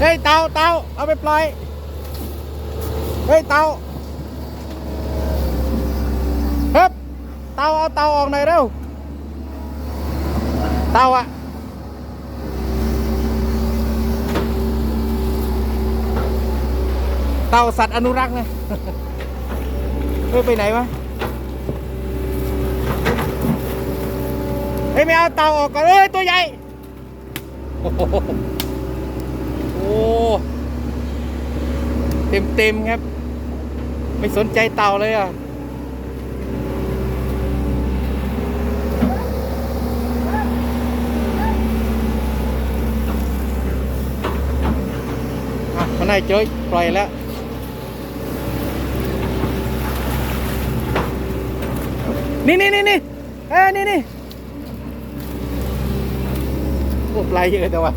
เฮ้ยเตาเตาเอาไปปล่อย เฮ้ยเตาเฮ้ยเตาเอาเตาออกหน่อยเร็ว เตาอะเตาสัตว์อนุรักษ์ไงเฮ้ยไปไหนวะเฮ้ยไม่เอาเตาออกก่อนเอ้ยตัวใหญ่ เต็มเต็มๆครับ ไม่สนใจเต่าเลยอะมันได้เจอปล่อยแล้วนี่นี่นี่นี่เอ้นี่นี่โอ้ปลายเยอะแต่ว่า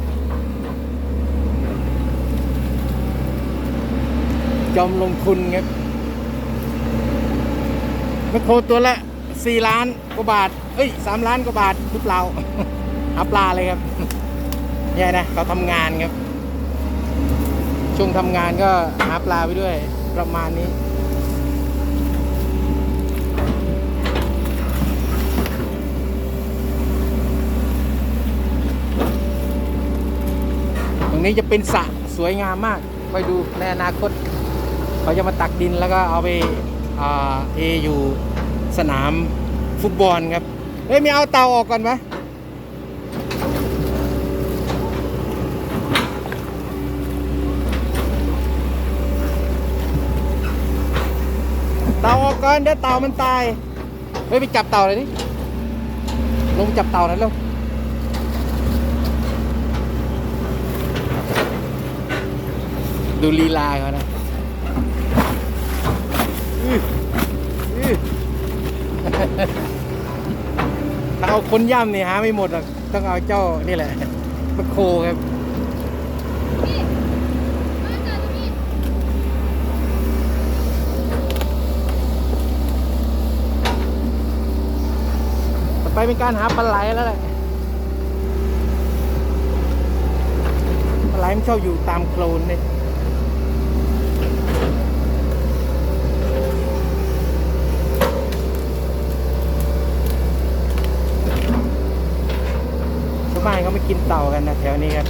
อมลงทุนครับแมคโครตัวละสี่ล้านกว่าบาท เอ้ยสามล้านกว่าบาทหรือเปล่าหาปลาเลยครับเนี่ยนะเขาทำงานครับ ช่วงทำงานก็หาปลาไปด้วยประมาณนี้ ตรงนี้จะเป็นสระสวยงามมาก ไปดูในอนาคต เขาจะมาตักดินแล้วก็เอาไปอ่าเทอยู่สนามฟุตบอลครับเฮ้ยม่เอาเตาออกก่อนไหมเตาออกก่อนเดี๋ยวเตามันตายเฮ้ยไปจับเต่าเลยดิลงจับเต่านั้นเร็วดูลีลาเขานะ ถ้าเอาคนย่ำเนี่ยหาไม่หมดหรอกต้องเอาเจ้านี่แหละมาโคครับต่อไปเป็นการหาปลาไหลแล้วแหละปลาไหลมันชอบอยู่ตามโคลนเนี่ย บ้านเขาไม่กินเต่ากันนะแถวนี้ครับ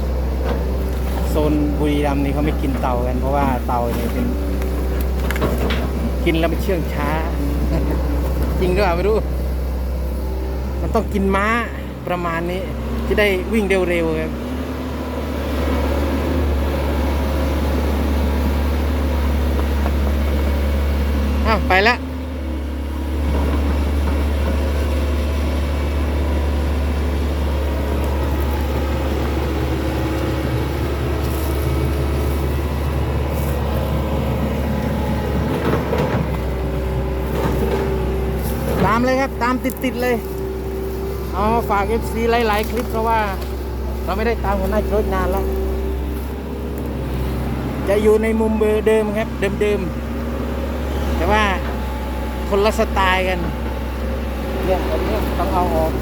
โซนบุรีรัมย์นี่เขาไม่กินเต่ากัน เพราะว่าเต่าเนี่ยเป็น กินแล้วมันเชื่องช้า จริงหรือเปล่าไม่รู้ มันต้องกินม้าประมาณนี้ จะได้วิ่งเร็วๆครับอ้าวไปแล้ว ตามเลยครับ ตามติดๆเลย เอามาฝาก FC หลายๆ คลิปเพราะว่า เราไม่ได้ตามหัวหน้าโจทย์นานแล้ว จะอยู่ในมุมเบอร์เดิมครับ เดิมๆ แต่ว่าคนละสไตล์กัน เนี่ยอันเนี้ยต้องเอาออก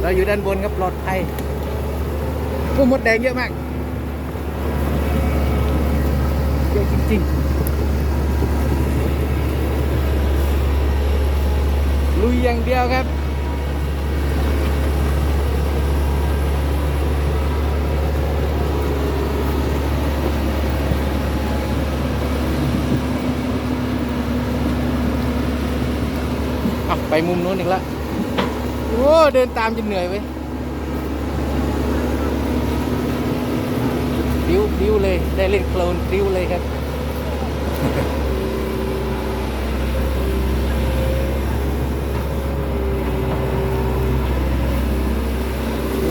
เราอยู่ด้านบนครับปลอดภัยผู้มดแดงเยอะมาก เยอะจริงๆ ลุยอย่างเดียวครับ ไปมุมนู้นอีกแล้วโอ้เดินตามจนเหนื่อยเว้ยพริ้วพริ้วเลย ได้เล่นโคลนพริ้วเลยครับ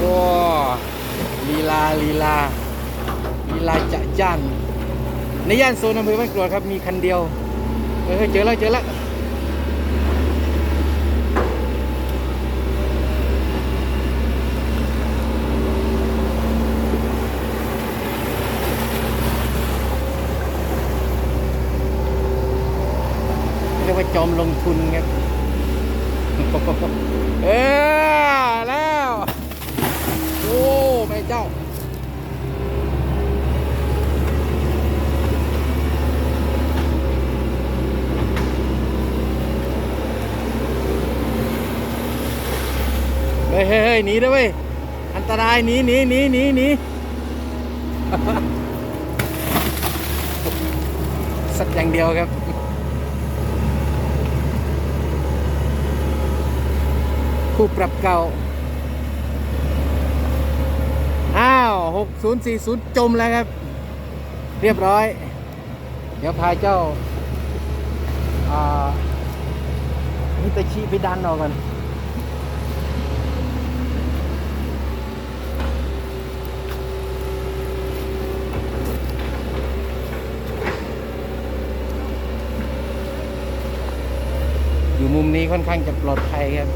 ว้าว ลีลาลีลาลีลาจะจ้านในย่านโซนอำเภอบ้านกรวดครับมีคันเดียวเออเจอแล้วเจอแล้วเรียกว่าจอมลงทุนครับ เออ เจ้าเฮ้ยเฮ้ยหนีด้วยเว้ยอันตรายหนีหนีหนีหนีหนีสักอย่างเดียวครับคู่ปรับเก่า อ้าว 6040 จมแล้วครับ เรียบร้อย เดี๋ยวพาเจ้าอ่าฮิตาชิไปดันออกกันอยู่มุมนี้ค่อนข้างจะปลอดภัยครับ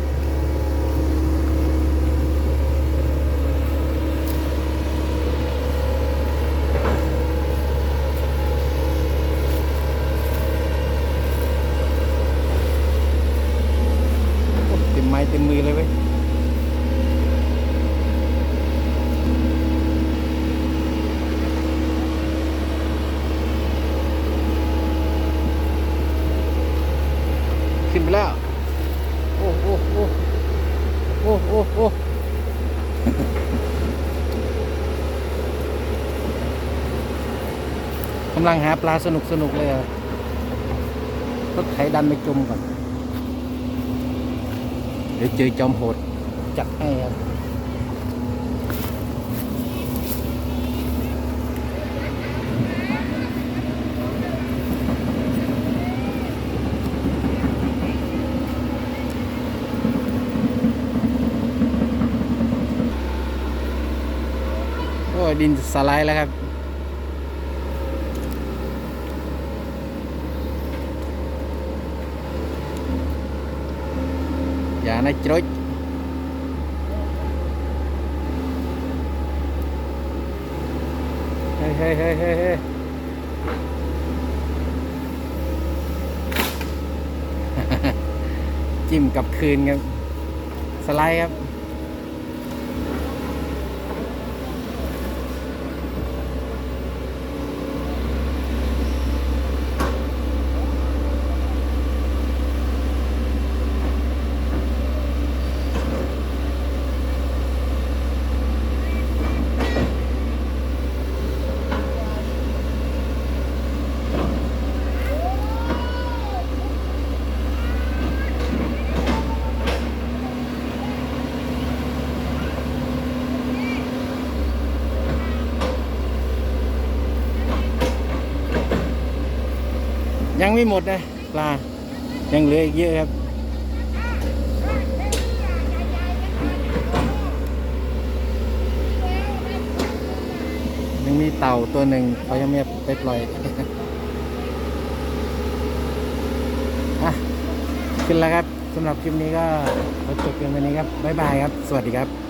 โอ้เต็มไม้เต็มมือเลยเว้ย ขึ้นไปแล้ว โอ้โอ้โอ้โอ้โอ้โอ้กำลังหาปลาสนุกสนุกเลยอะรถไถดันไปจมก่อน เดี๋ยวเจอจอมโหดจัดให้ครับ ดินสไลด์แล้วครับ อย่านะจรดเฮ้ยเฮ้ยเฮ้ยเฮ้ยเฮ้ยจิ้มกับคืนครับ สไลด์ครับ ยังไม่หมดนะปลา ยังเหลืออีกเยอะครับ ยังมีเต่าตัวหนึ่งเขายังไม่ไปปล่อยอะขึ้นแล้วครับสำหรับคลิปนี้ก็ขอจบเพียงเท่านี้ครับ บ๊ายบายครับ สวัสดีครับ